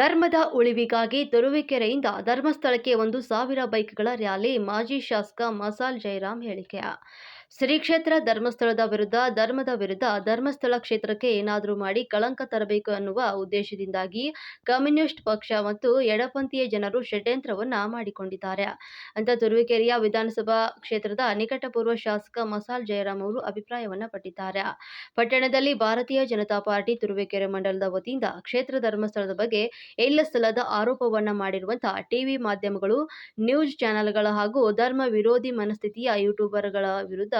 ಧರ್ಮದ ಉಳಿವಿಗಾಗಿ ತುರುವೇಕೆರೆಯಿಂದ ಧರ್ಮಸ್ಥಳಕ್ಕೆ ಒಂದು ಸಾವಿರ ಬೈಕ್ಗಳ ರ್ಯಾಲಿ ಮಾಜಿ ಶಾಸಕ ಮಸಾಲ್ ಜಯರಾಮ್ ಹೇಳಿಕೆ. ಶ್ರೀ ಕ್ಷೇತ್ರ ಧರ್ಮಸ್ಥಳದ ವಿರುದ್ಧ, ಧರ್ಮದ ವಿರುದ್ಧ ಧರ್ಮಸ್ಥಳ ಕ್ಷೇತ್ರಕ್ಕೆ ಏನಾದರೂ ಮಾಡಿ ಕಳಂಕ ತರಬೇಕು ಅನ್ನುವ ಉದ್ದೇಶದಿಂದಾಗಿ ಕಮ್ಯುನಿಸ್ಟ್ ಪಕ್ಷ ಮತ್ತು ಎಡಪಂಥೀಯ ಜನರು ಷಡ್ಯಂತ್ರವನ್ನ ಮಾಡಿಕೊಂಡಿದ್ದಾರೆ. ಅಂತ ತುರುವೇಕೆರೆಯ ವಿಧಾನಸಭಾ ಕ್ಷೇತ್ರದ ನಿಕಟಪೂರ್ವ ಶಾಸಕ ಮಸಾಲ್ ಜಯರಾಮ್ ಅವರು ಅಭಿಪ್ರಾಯವನ್ನ ಪಟ್ಟಿದ್ದಾರೆ. ಪಟ್ಟಣದಲ್ಲಿ ಭಾರತೀಯ ಜನತಾ ಪಾರ್ಟಿ ತುರುವೇಕೆರೆ ಮಂಡಲದ ವತಿಯಿಂದ ಕ್ಷೇತ್ರ ಧರ್ಮಸ್ಥಳದ ಬಗ್ಗೆ ಎಲ್ಲ ಸ್ಥಳದ ಆರೋಪವನ್ನ ಮಾಡಿರುವಂತಹ ಟಿವಿ ಮಾಧ್ಯಮಗಳು, ನ್ಯೂಸ್ ಚಾನೆಲ್ಗಳ ಹಾಗೂ ಧರ್ಮ ವಿರೋಧಿ ಮನಸ್ಥಿತಿಯ ಯೂಟ್ಯೂಬರ್ಗಳ ವಿರುದ್ಧ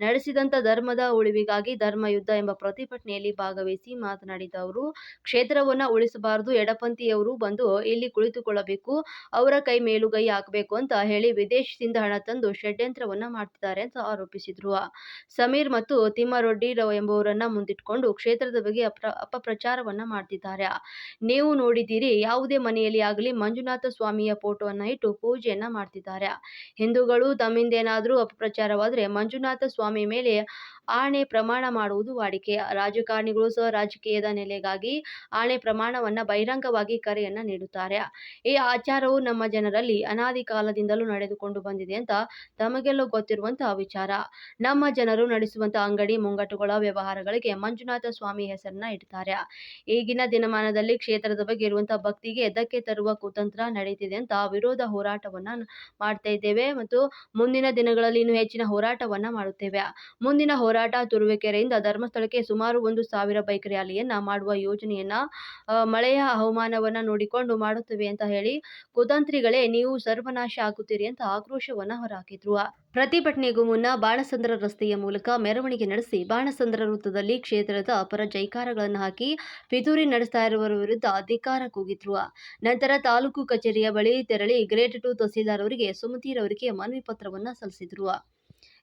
ನಡೆಸಿದಂತ ಧರ್ಮದ ಉಳಿವಿಗಾಗಿ ಧರ್ಮ ಯುದ್ಧ ಎಂಬ ಪ್ರತಿಭಟನೆಯಲ್ಲಿ ಭಾಗವಹಿಸಿ ಮಾತನಾಡಿದ ಅವರು, ಕ್ಷೇತ್ರವನ್ನ ಉಳಿಸಬಾರದು, ಎಡಪಂಥೀಯವರು ಬಂದು ಇಲ್ಲಿ ಕುಳಿತುಕೊಳ್ಳಬೇಕು, ಅವರ ಕೈ ಮೇಲುಗೈ ಹಾಕಬೇಕು ಅಂತ ಹೇಳಿ ವಿದೇಶದಿಂದ ಹಣ ತಂದು ಷಡ್ಯಂತ್ರವನ್ನ ಮಾಡ್ತಿದ್ದಾರೆ ಅಂತ ಆರೋಪಿಸಿದ್ರು. ಸಮೀರ್ ಮತ್ತು ತಿಮ್ಮರೊಡ್ಡಿ ರವ್ ಎಂಬುವರನ್ನ ಮುಂದಿಟ್ಕೊಂಡು ಕ್ಷೇತ್ರದ ಬಗ್ಗೆ ಅಪ್ರ, ಅಪಪ್ರಚಾರವನ್ನ ಮಾಡ್ತಿದ್ದಾರೆ. ನೀವು ನೋಡಿದ್ದೀರಿ, ಯಾವುದೇ ಮನೆಯಲ್ಲಿ ಆಗಲಿ ಮಂಜುನಾಥ ಸ್ವಾಮಿಯ ಫೋಟೋವನ್ನ ಇಟ್ಟು ಪೂಜೆಯನ್ನ ಮಾಡ್ತಿದ್ದಾರೆ. ಹಿಂದೂಗಳು ತಮ್ಮಿಂದೇನಾದರೂ ಅಪಪ್ರಚಾರವಾದರೆ ಮಂಜುನಾಥ ಸ್ವಾಮಿ ಮೇಲೆ ಆಣೆ ಪ್ರಮಾಣ ಮಾಡುವುದು ವಾಡಿಕೆ. ರಾಜಕಾರಣಿಗಳು ಸಹ ರಾಜಕೀಯದ ನೆಲೆಗಾಗಿ ಆಣೆ ಪ್ರಮಾಣವನ್ನ ಬಹಿರಂಗವಾಗಿ ಕರೆಯನ್ನ ನೀಡುತ್ತಾರೆ. ಈ ಆಚಾರವು ನಮ್ಮ ಜನರಲ್ಲಿ ಅನಾದಿ ಕಾಲದಿಂದಲೂ ನಡೆದುಕೊಂಡು ಬಂದಿದೆ ಅಂತ ತಮಗೆಲ್ಲ ಗೊತ್ತಿರುವಂತಹ ವಿಚಾರ. ನಮ್ಮ ಜನರು ನಡೆಸುವಂತಹ ಅಂಗಡಿ ಮುಂಗಟ್ಟುಗಳ ವ್ಯವಹಾರಗಳಿಗೆ ಮಂಜುನಾಥ ಸ್ವಾಮಿ ಹೆಸರನ್ನ ಇಡ್ತಾರೆ. ಈಗಿನ ದಿನಮಾನದಲ್ಲಿ ಕ್ಷೇತ್ರದ ಬಗ್ಗೆ ಇರುವಂತಹ ಭಕ್ತಿಗೆ ಧಕ್ಕೆ ತರುವ ಕುತಂತ್ರ ನಡೆಯುತ್ತಿದೆ ಅಂತ ವಿರೋಧ ಹೋರಾಟವನ್ನ ಮಾಡ್ತಾ ಇದ್ದೇವೆ ಮತ್ತು ಮುಂದಿನ ದಿನಗಳಲ್ಲಿ ಇನ್ನೂ ಹೆಚ್ಚಿನ ಹೋರಾಟವನ್ನ ಮಾಡುತ್ತೇವೆ. ಮುಂದಿನ ಹೋರಾಟ ತುರುವೇಕೆರೆಯಿಂದ ಧರ್ಮಸ್ಥಳಕ್ಕೆ ಸುಮಾರು ಒಂದು ಸಾವಿರ ಬೈಕ್ ರ್ಯಾಲಿಯನ್ನ ಮಾಡುವ ಯೋಜನೆಯನ್ನ ಮಳೆಯ ಹವಾಮಾನವನ್ನ ನೋಡಿಕೊಂಡು ಮಾಡುತ್ತೇವೆ ಅಂತ ಹೇಳಿ ಕುತಂತ್ರಿಗಳೇ ನೀವು ಸರ್ವನಾಶ ಆಗುತ್ತೀರಿ ಅಂತ ಆಕ್ರೋಶವನ್ನ ಹೊರಹಾಕಿದ್ರು. ಪ್ರತಿಭಟನೆಗೂ ಮುನ್ನ ಬಾಣಸಂದ್ರ ರಸ್ತೆಯ ಮೂಲಕ ಮೆರವಣಿಗೆ ನಡೆಸಿ ಬಾಣಸಂದ್ರ ವೃತ್ತದಲ್ಲಿ ಕ್ಷೇತ್ರದ ಪರ ಜೈಕಾರಗಳನ್ನು ಹಾಕಿ ಪಿತೂರಿ ನಡೆಸ್ತಾ ಇರುವವರ ವಿರುದ್ಧ ಅಧಿಕಾರ ಕೂಗಿದ್ರು. ನಂತರ ತಾಲೂಕು ಕಚೇರಿಯ ಬಳಿ ತೆರಳಿ ಗ್ರೇಟ್ ಟು ತಹಸೀಲ್ದಾರ್ ಅವರಿಗೆ ಸುಮತಿರವರಿಗೆ ಮನವಿ ಪತ್ರವನ್ನ ಸಲ್ಲಿಸಿದ್ರು.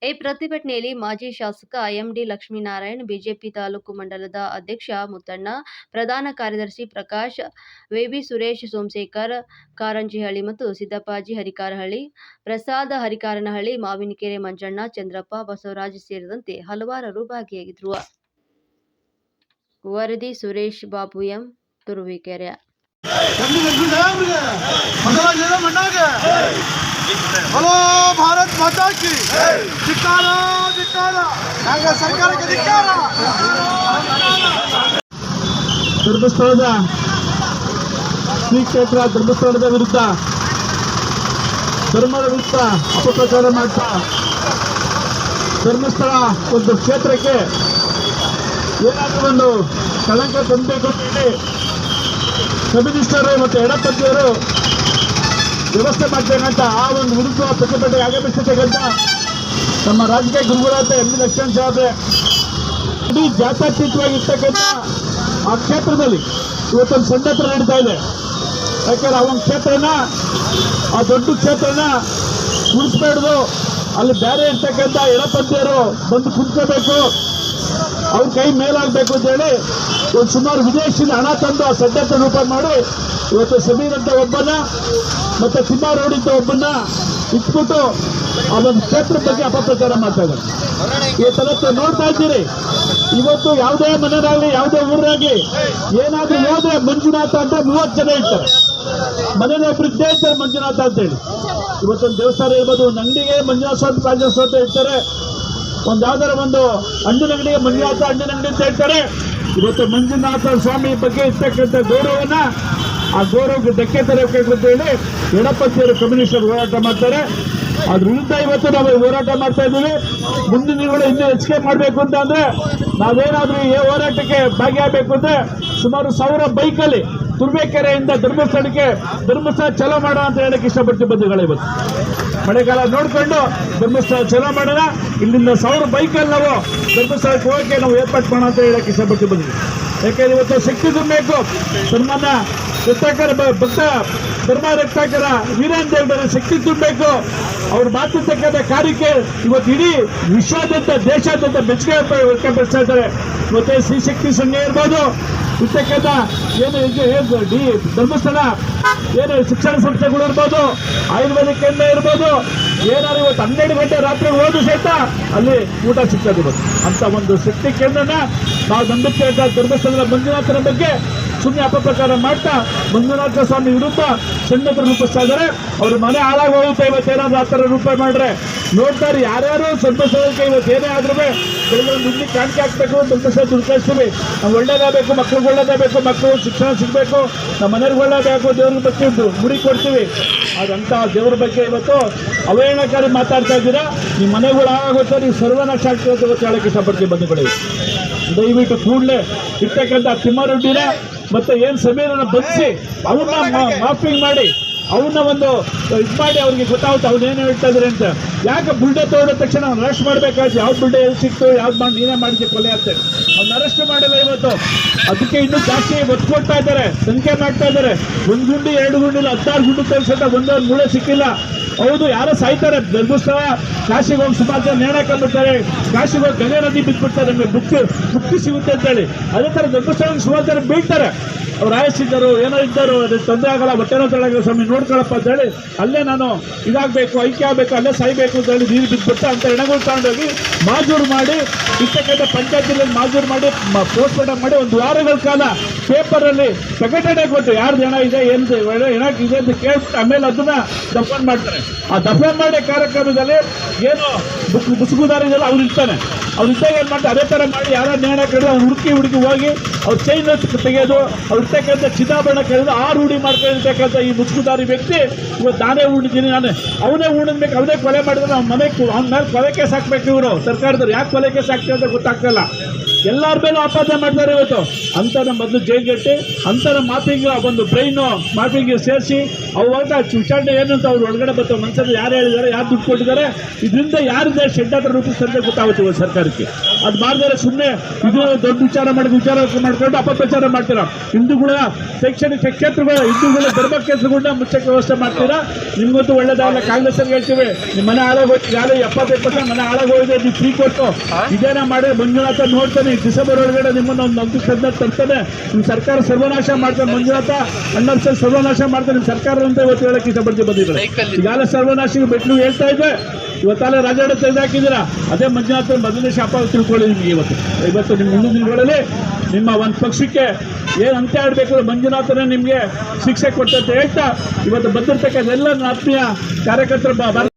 ಈ ಪ್ರತಿಭಟನೆಯಲ್ಲಿ ಮಾಜಿ ಶಾಸಕ ಎಂಡಿ ಲಕ್ಷ್ಮೀನಾರಾಯಣ್, ಬಿಜೆಪಿ ತಾಲೂಕು ಮಂಡಲದ ಅಧ್ಯಕ್ಷ ಮುತ್ತಣ್ಣ, ಪ್ರಧಾನ ಕಾರ್ಯದರ್ಶಿ ಪ್ರಕಾಶ್ ವೇಬಿ ಸುರೇಶ್ ಸೋಮಶೇಖರ್, ಕಾರಂಜಿಹಳ್ಳಿ ಮತ್ತು ಸಿದ್ದಪ್ಪಾಜಿ ಹರಿಕಾರಹಳ್ಳಿ, ಪ್ರಸಾದ ಹರಿಕಾರನಹಳ್ಳಿ, ಮಾವಿನಕೆರೆ ಮಂಜಣ್ಣ, ಚಂದ್ರಪ್ಪ, ಬಸವರಾಜ್ ಸೇರಿದಂತೆ ಹಲವಾರರು ಭಾಗಿಯಾಗಿದ್ದರು ವರದಿ ಸುರೇಶ್ ಬಾಬು ಎಂ. ತುರುವೇಕೆರೆ. ಹಲೋ ಭಾರತ್ ಮಾತಾ ಕಿ ಧಿಕ್ಕಾರ ಧಿಕ್ಕಾರ ಕಾಂಗ್ರೆಸ್ ಸರ್ಕಾರಕ್ಕೆ ಧಿಕ್ಕಾರ ಧರ್ಮಸ್ಥಳದ ಶ್ರೀ ಕ್ಷೇತ್ರ ಧರ್ಮಸ್ಥಳದ ವಿರುದ್ಧ ಧರ್ಮದ ವಿರುದ್ಧ ಅಪಪ್ರಚಾರ ಮಾಡ್ತಾ ಧರ್ಮಸ್ಥಳ ಒಂದು ಕ್ಷೇತ್ರಕ್ಕೆ ಏನಾದರೂ ಒಂದು ಕಳಂಕ ತಂದಬೇಕು ಹೇಳಿ ಕಮ್ಯುನಿಸ್ಟರು ಮತ್ತು ಎಡಪಂಥೀಯರು ವ್ಯವಸ್ಥೆ ಮಾಡ್ಬೇಕಂತ ಆ ಒಂದು ವಿರುದ್ಧ ಪ್ರತಿಭಟನೆ ಆಗಮಿಸ್ತಕ್ಕಂಥ ನಮ್ಮ ರಾಜಕೀಯ ಗುರುಗಳಾದ ಎಂ. ಲಕ್ಷ್ಮಣ್ ಸಾಹೇಬ್ರೆ ಇಡೀ ಜಾತ್ಯತೀತವಾಗಿರ್ತಕ್ಕಂಥ ಆ ಕ್ಷೇತ್ರದಲ್ಲಿ ಇವತ್ತೊಂದು ಸಂಡತ್ರ ನಡೀತಾ ಇದೆ. ಯಾಕಂದ್ರೆ ಆ ಒಂದು ಕ್ಷೇತ್ರನ, ಆ ದೊಡ್ಡ ಕ್ಷೇತ್ರನ ಉಳಿಸ್ಬೇಡ್ದು ಅಲ್ಲಿ ಬೇರೆ ಇರ್ತಕ್ಕಂಥ ಎಡಪಂಥೀಯರು ಬಂದು ಕುಂತ್ಕೋಬೇಕು. ಅವ್ರ ಕೈ ಮೇಲಾಗಬೇಕು ಅಂತ ಹೇಳಿ ಇವತ್ತು ಸುಮಾರು ವಿದೇಶದಿಂದ ಹಣ ತಂದು ಆ ಸದ್ಯಕ್ಕೆ ರೂಪ ಮಾಡಿ ಇವತ್ತು ಸಮೀರ್ ಅಂತ ಒಬ್ಬನ ಮತ್ತೆ ತಿಮ್ಮಾರೋಡ್ ಅಂತ ಒಬ್ಬನ ಇಟ್ಬಿಟ್ಟು ಆ ಒಂದು ಕ್ಷೇತ್ರದ ಬಗ್ಗೆ ಅಪಪ್ರಚಾರ ಮಾಡ್ತಾ ಇದ್ದಾರೆ. ಇವತ್ತು ನೋಡ್ತಾ ಇದ್ದೀರಿ. ಇವತ್ತು ಯಾವುದೇ ಮನೆಯಾಗಲಿ ಯಾವುದೇ ಊರಾಗಲಿ ಏನಾದ್ರೂ ಹೋದ್ರೆ ಮಂಜುನಾಥ ಅಂತ ಮೂವತ್ತು ಜನ ಇರ್ತಾರೆ. ಮನೇಲಿ ಒಬ್ರು ಇದ್ದೇ ಇರ್ತಾರೆ ಮಂಜುನಾಥ ಅಂತ ಹೇಳಿ. ಇವತ್ತೊಂದು ದೇವಸ್ಥಾನ ಇರ್ಬೋದು, ಒಂದು ಮಂಜುನಾಥ ಸ್ವಾಮಿ ರಾಜೇಶ್ವರ ಸ್ವಾಮಿ ಅಂತ ಇರ್ತಾರೆ. ಒಂದು ಯಾವ್ದಾರ ಒಂದು ಹಣ್ಣಿನ ಅಂಗಡಿಗೆ ಮಂಜುನಾಥ ಹಣ್ಣಿನ ಅಂಗಡಿ ಅಂತ ಹೇಳ್ತಾರೆ. ಇವತ್ತು ಮಂಜುನಾಥ ಸ್ವಾಮಿ ಬಗ್ಗೆ ಇರ್ತಕ್ಕಂಥ ಗೌರವನ ಆ ಗೌರವಕ್ಕೆ ಧಕ್ಕೆ ತರಬೇಕು ಅಂತ ಹೇಳಿ ಎಡಪಂಥೀಯರು ಕಮ್ಯುನಿಸ್ಟರ್ ಹೋರಾಟ ಮಾಡ್ತಾರೆ. ಅದ್ರ ಇವತ್ತು ನಾವು ಹೋರಾಟ ಮಾಡ್ತಾ ಇದ್ದೀವಿ. ಮುಂದಿನ ದಿನಗಳು ಇನ್ನೂ ಹೆಚ್ಚಿಗೆ ಮಾಡಬೇಕು ಅಂತ ಅಂದರೆ ನಾವೇನಾದರೂ ಈ ಹೋರಾಟಕ್ಕೆ ಭಾಗಿಯಾಗಬೇಕು ಅಂದ್ರೆ ಸುಮಾರು ಸಾವಿರ ಬೈಕಲ್ಲಿ ತುರ್ಬೇಕೆರೆಯಿಂದ ಧರ್ಮಸ್ಥಳಕ್ಕೆ ಧರ್ಮಸ್ಥಳ ಚಲೋ ಮಾಡೋ ಅಂತ ಹೇಳಕ್ಕೆ ಇಷ್ಟಪಡ್ತೀವಿ ಬಂಧುಗಳು ಇವತ್ತು. ಮಳೆಗಾಲ ನೋಡ್ಕೊಂಡು ಧರ್ಮಸ್ಥಳ ಚಲೋ ಮಾಡೋಣ. ಇಲ್ಲಿಂದ ಸಾವಿರ ಬೈಕಲ್ಲಿ ನಾವು ಧರ್ಮಸ್ಥಳಕ್ಕೆ ಹೋಗಕ್ಕೆ ನಾವು ಏರ್ಪಾಟ್ ಮಾಡೋಣ ಅಂತ ಹೇಳಕ್ಕೆ ಇಷ್ಟಪಟ್ಟು ಬಂದ್ವಿ ಯಾಕೆಂದ್ರೆ ಇವತ್ತು ಶಕ್ತಿ ತುಂಬಬೇಕು ಬ- ಭಕ್ತ ಧರ್ಮ ರಕ್ತಾಕರ ವೀರೇಂದ್ರ ಶಕ್ತಿ ತುಂಬಬೇಕು. ಅವ್ರು ಮಾಡ್ತಿರ್ತಕ್ಕಂಥ ಕಾರ್ಯಕ್ಕೆ ಇವತ್ತು ಇಡೀ ವಿಶ್ವಾದ್ಯಂತ, ದೇಶಾದ್ಯಂತ ಮೆಚ್ಚುಗೆ ವ್ಯಕ್ತಪಡಿಸ್ತಾ ಇದ್ದಾರೆ. ಮತ್ತೆ ಶ್ರೀ ಶಕ್ತಿ ಸಂಘ ಇರ್ಬೋದು. ಇರ್ತಕ್ಕಂಥ ಏನು ಡಿ ಧರ್ಮಸ್ಥಳ, ಏನು ಶಿಕ್ಷಣ ಸಂಸ್ಥೆಗಳು ಇರ್ಬೋದು, ಆಯುರ್ವೇದಿಕ್ ಕೇಂದ್ರ ಇರ್ಬೋದು, ಏನಾದ್ರು ಇವತ್ತು ಹನ್ನೆರಡು ಗಂಟೆ ರಾತ್ರಿ ಹೋದ್ರು ಸಹಿತ ಅಲ್ಲಿ ಊಟ ಸಿಗ್ತದೆ ಅಂತ ಒಂದು ಶಕ್ತಿ ಕೇಂದ್ರನ ನಾವು ನಂಬಿಕೆ ಧರ್ಮಸ್ಥಳದ ಮಂಜುನಾಥನ ಬಗ್ಗೆ ಸುಮ್ಮನೆ ಅಪಪ್ರಚಾರ ಮಾಡ್ತಾ ಮಂಜುನಾಥ ಸ್ವಾಮಿ ವಿರುದ್ಧ ಷಡ್ಯಂತ್ರ ರೂಪಿಸ್ತಾ ಇದ್ದಾರೆ ಅವ್ರ ಮನೆ ಹಾಳಾಗಿ ಹೋಗುತ್ತೆ ಇವತ್ತೇನಾದ್ರೂ ಆ ಥರ ರೂಪಾಯಿ ಮಾಡ್ರೆ. ನೋಡ್ತಾರೆ, ಯಾರ್ಯಾರು ಸಂತೋಷಕ್ಕೆ ಇವತ್ತು ಏನೇ ಆದ್ರೂ ಕೆಲವೊಂದು ಇಲ್ಲಿ ಕಾಣಿಕೆ ಹಾಕ್ಬೇಕು, ಸಂತೋಷ ದುಡ್ಡು ಕಳಿಸ್ತೀವಿ ನಾವು ಒಳ್ಳೇದಾಗಬೇಕು ಮಕ್ಳಿಗೆ ಒಳ್ಳೇದಾಗಬೇಕು ಮಕ್ಕಳು ಶಿಕ್ಷಣ ಸಿಗಬೇಕು, ನಮ್ಮ ಮನೆಯವ್ರಿಗೆ ಒಳ್ಳೇದಾಗಬೇಕು ದೇವ್ರ ಬಗ್ಗೆ ಮುಡಿ ಕೊಡ್ತೀವಿ. ಅದಂತ ದೇವ್ರ ಬಗ್ಗೆ ಇವತ್ತು ಅವಹೇಳನಕಾರಿ ಮಾತಾಡ್ತಾ ಇದ್ದೀರಾ? ನಿಮ್ಮ ಮನೆಗಳು ಆಗುತ್ತೆ ನೀವು ಸರ್ವನಾಶ ಆಗ್ತಿರೋದು ಇವತ್ತು ಹೇಳಕ್ಕೆ ಇಷ್ಟಪಡ್ತೀವಿ ಬಂಧುಗಳಿಗೆ ದಯವಿಟ್ಟು ಕೂಡಲೇ ಇರ್ತಕ್ಕಂಥ ತಿಮ್ಮಾರೆಡ್ಡಿನ ಮತ್ತೆ ಏನ್ ಸಮೀರನ ಬಂಧಿಸಿ ಅವ್ರನ್ನ ಮಾಫಿಂಗ್ ಮಾಡಿ ಅವನ್ನ ಒಂದು ಇದು ಮಾಡಿ ಅವ್ರಿಗೆ ಗೊತ್ತಾಗುತ್ತೆ ಅವ್ನು ಏನು ಹೇಳ್ತಾ ಇದ್ರೆ ಅಂತ. ಯಾಕೆ ಬುಲ್ಡೆ ತೊಗೊಂಡ ತಕ್ಷಣ ಅವ್ನು ಅರೆಸ್ಟ್ ಮಾಡ್ಬೇಕಾದ್ರೆ ಯಾವ್ದು ಬುಲ್ಡೆ ಎಲ್ಲಿ ಸಿಕ್ತು ಯಾವ್ದು ಮಾಡಿ ನೀನೇ ಮಾಡಿದ್ದೆ ಕೊಲೆ ಅಂತ. ಅವ್ನ ಅರೆಸ್ಟ್ ಮಾಡಿಲ್ಲ ಇವತ್ತು. ಅದಕ್ಕೆ ಇನ್ನೂ ಜಾಸ್ತಿ ಒತ್ತು ಕೊಡ್ತಾ ಇದ್ದಾರೆ ಸಂಖ್ಯೆ ಮಾಡ್ತಾ ಇದ್ದಾರೆ. ಒಂದು ಗುಂಡು ಎರಡು ಗುಂಡಿಲ್ಲ ಹತ್ತಾರು ಗುಂಡು ತರಿಸಂತ ಒಂದೊಂದು ಮೂಳೆ ಸಿಕ್ಕಿಲ್ಲ. ಹೌದು, ಯಾರೋ ಸಾಯ್ತಾರೆ. ಧರ್ಮೋತ್ಸವ ಕಾಶಿಗೆ ಹೋಗಿ ಸುಮಾರು ಜನ ನೇಣ ಕಂಬಿಡ್ತಾರೆ ಕಾಶಿಗೆ ಹೋಗಿ ಗಂಗೆ ನದಿ ಬಿದ್ದುಬಿಡ್ತಾರೆ ನಮಗೆ ಬುಕ್ ಮುಕ್ತಿ ಸಿಗುತ್ತೆ ಅಂತೇಳಿ. ಅದೇ ಥರ ಧರ್ಮೋತ್ಸವ ಸುಮಾರು ಜನ ಬೀಳ್ತಾರೆ. ಅವ್ರು ಆಯಿಸಿದ್ದರು ಏನೋ ಇದ್ದರು ಅದಕ್ಕೆ ತೊಂದರೆ ಆಗಲ್ಲ ಹೊಟ್ಟೆನೋ ತೊಳಗಲ್ಲ ಸ್ವಾಮಿ ನೋಡ್ಕೊಳಪ್ಪ ಅಂತ ಹೇಳಿ ಅಲ್ಲೇ ನಾನು ಇದಾಗಬೇಕು, ಐಕ್ಯ ಆಗಬೇಕು, ಅಲ್ಲೇ ಸಾಯ್ಬೇಕು ಅಂತ ಹೇಳಿ ನೀರು ಬಿದ್ದುಬಿಟ್ಟು ಅಂತ ಹೆಣಗಳು ತಗೊಂಡೋಗಿ ಮಾಜೂರು ಮಾಡಿ ಇರ್ತಕ್ಕಂಥ ಪಂಚಾಯತಿನಲ್ಲಿ ಮಾಜೂರು ಮಾಡಿ ಪೋಸ್ಟ್ ಮಾರ್ಟಮ್ ಮಾಡಿ ಒಂದು ವಾರಗಳ ಕಾಲ ಪೇಪರಲ್ಲಿ ಪ್ರಕಟಣೆ ಕೊಟ್ಟು ಯಾರ್ದು ಹೆಣ ಇದೆ, ಏನಿದೆ ಹೆಣ ಇದೆ ಅಂತ ಕೇಳ್ಬಿಟ್ಟು ಆಮೇಲೆ ಅದನ್ನ ದಫನ್ ಮಾಡ್ತಾರೆ. ಆ ದಫನ್ ಮಾಡೋ ಕಾರ್ಯಕ್ರಮದಲ್ಲಿ ಏನು ಬುಕ್ ಮುಸುಗುದಾರ ಇದೆಯಲ್ಲ ಅವ್ರು ಇರ್ತಾನೆ ಅವ್ರು ಇದ್ದಾಗ ಏನು ಮಾಡ್ತಾರೆ, ಅದೇ ಥರ ಮಾಡಿ ಯಾರು ನೇಣ ಕಡೆ ಅವ್ರು ಹುಡುಕಿ ಹುಡುಕಿ ಹೋಗಿ ಅವ್ರ ಚೈನ್ ತೆಗೆಯೋದು ಅವ್ರು ಇರ್ತಕ್ಕಂಥ ಚಿನ್ನಾಭರಣ ಕೇಳಿದ್ರೆ ಆ ರೂಢಿ ಮಾಡ್ಕೊಂಡಿರ್ತಕ್ಕಂಥ ಈ ಮುಚ್ಚುದಾರಿ ವ್ಯಕ್ತಿ, ಇವತ್ತು ನಾನೇ ಉಳಿದೀನಿ ನಾನೇ. ಅವನೇ ಉಳಿದ್ಬೇಕು ಅವನೇ ಕೊಲೆ ಮಾಡಿದ್ರೆ ಅವ್ನ ಮನೆ ಅವ್ನ ಮೇಲೆ ಕೊಲೆ ಕೇಸ್ ಹಾಕ್ಬೇಕು ಇವರು. ಸರ್ಕಾರದವ್ರು ಯಾಕೆ ಕೊಲೆ ಕೇಸ್ ಹಾಕ್ತಾರೆ ಅಂತ ಗೊತ್ತಾಗ್ತಲ್ಲ. ಎಲ್ಲರ ಮೇಲೂ ಆಪಾದನೆ ಮಾಡ್ತಾರೆ ಇವತ್ತು. ಅಂತರ ಮೊದಲು ಜೈಲ್ಗಟ್ಟಿ ಅಂತರ ಮಾಫಿಂಗ್ ಒಂದು ಬ್ರೈನು ಮಾಫಿಂಗ್ ಸೇರಿಸಿ ಅವಾಗ ವಿಚಾರಣೆ ಏನು ಅಂತ ಅವ್ರು ಒಳಗಡೆ ಬರ್ತಾರೆ ಮನಸ್ಸಲ್ಲಿ ಯಾರು ಹೇಳಿದ್ದಾರೆ ಯಾರು ದುಡ್ಡು ಕೊಟ್ಟಿದ್ದಾರೆ ಇದರಿಂದ ಯಾರಿದೆ ಹತ್ರ ರೂಪಿಸ್ತಾರೆ ಗೊತ್ತಾಗುತ್ತೆ ಸರ್ಕಾರಕ್ಕೆ. ಅದು ಮಾಡಿದರೆ ಸುಮ್ಮನೆ ಇದು ದೊಡ್ಡ ವಿಚಾರ ಮಾಡಿ ವಿಚಾರ ಮಾಡ್ಕೊಂಡು ಅಪಪ್ರಚಾರ ಮಾಡ್ತೀರಾ? ಹಿಂದೂಗಳ ಶೈಕ್ಷಣಿಕ ಕ್ಷೇತ್ರಗಳ ಹಿಂದೂಗಳ ಧರ್ಮ ಕ್ಷೇತ್ರಗಳನ್ನ ಮುಚ್ಚಕ್ಕೆ ವ್ಯವಸ್ಥೆ ಮಾಡ್ತೀರಾ? ನಿಮ್ಗಂತೂ ಒಳ್ಳೇದಾಗಲ್ಲ ಕಾಂಗ್ರೆಸ್ಸಲ್ಲಿ ಹೇಳ್ತೀವಿ ನಿಮ್ಮ ಮನೆ ಹಾಳಾಗೋಯ್ತು ಯಾರು ಎಪ್ಪತ್ತೈದು ಪರ್ಸೆಂಟ್ ಮನೆ ಹಾಳಾಗೋಗಿದೆ ನೀವು ಫ್ರೀ ಕೊಟ್ಟು ಇದೇನ ಮಾಡಿ ಮಂಜುನಾಥ ನೋಡ್ತಾನೆ ಡಿಸೆಂಬರ್ ಒಳಗಡೆ ನಿಮ್ಮನ್ನ ಒಂದು ನಂಬಿಕೆ ಸದ್ದ ತರ್ತಾನೆ. ನಿಮ್ಮ ಸರ್ಕಾರ ಸರ್ವನಾಶ ಮಾಡ್ತಾನೆ ಮಂಜುನಾಥ ಅಣ್ಣ ಸರ್ ಸರ್ವನಾಶ ಮಾಡ್ತಾನೆ ನಿಮ್ಮ ಸರ್ಕಾರ ಅಂತ ಇವತ್ತು ಹೇಳಕ್ಕೆ ಇಷ್ಟಪಡ್ತೀವಿ ಬಂದಿದ್ದಾರೆ. ಈಗಾಗಲೇ ಸರ್ವನಾಶಿಗೆ ಬೆಟ್ಟು ಹೇಳ್ತಾ ಇದ್ದೆ. ಇವತ್ತಲ್ಲ ರಾಜಾಡ ತೆಗೆದಾಕಿದ್ದೀರಾ ಅದೇ ಮಂಜುನಾಥ ಮೊದಲನೇ ಶಾಪ ತಿಳ್ಕೊಳ್ಳಿ ನಿಮಗೆ ಇವತ್ತು. ಇವತ್ತು ನಿಮ್ಮ ಮುಂದಿನ ದಿನಗಳಲ್ಲಿ ನಿಮ್ಮ ಒಂದು ಪಕ್ಷಕ್ಕೆ ಏನು ಅಂತ ಆಡಬೇಕು ಮಂಜುನಾಥನೇ ನಿಮಗೆ ಶಿಕ್ಷೆ ಕೊಟ್ಟಂತ ಹೇಳ್ತಾ, ಇವತ್ತು ಬಂದಿರ್ತಕ್ಕಂಥ ಎಲ್ಲ ಆತ್ಮೀಯ ಕಾರ್ಯಕರ್ತರು